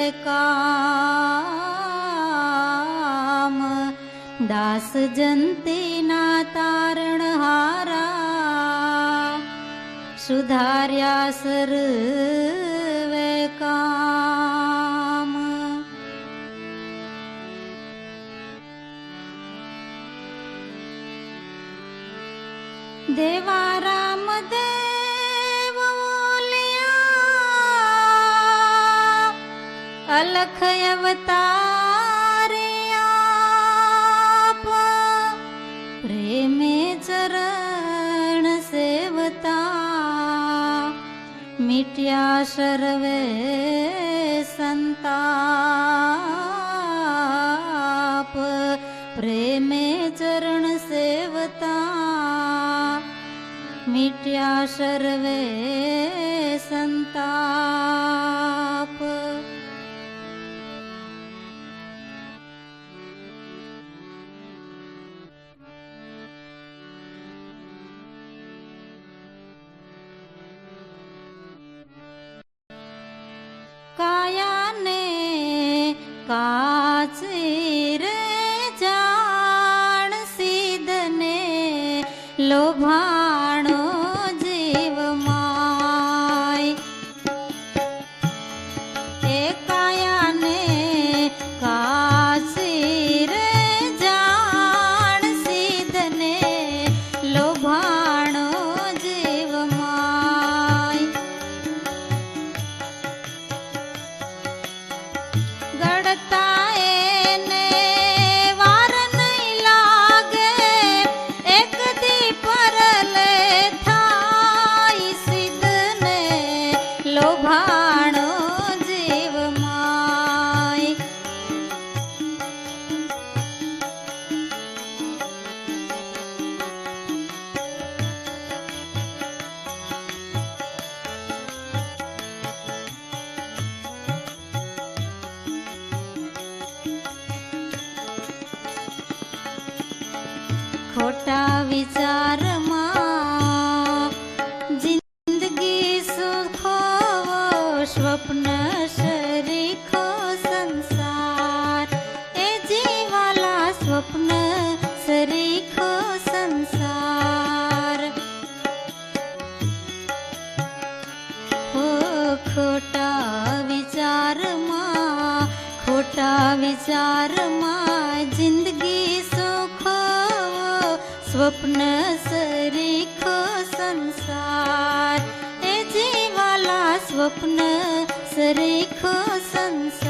काम। दास जन्ति तारणहारा। सुधार्या सर अलख लखयवतार प्रेमे चरण सेवता। मिट्या मिठ्यार्व संताप प्रेमे चरण सेवता। मिट्या मिटियाव काय ખોટા વિચારમાં જિંદગી સુખો સ્વપ્ન શરીખો સંસાર. એ જીવાલા વિચારમાં ખોટા વિચારમાં જિંદગી स्वप्न सरीखो संसार. ए जीवाला स्वप्न सरीखो संसार.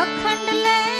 अखंड लय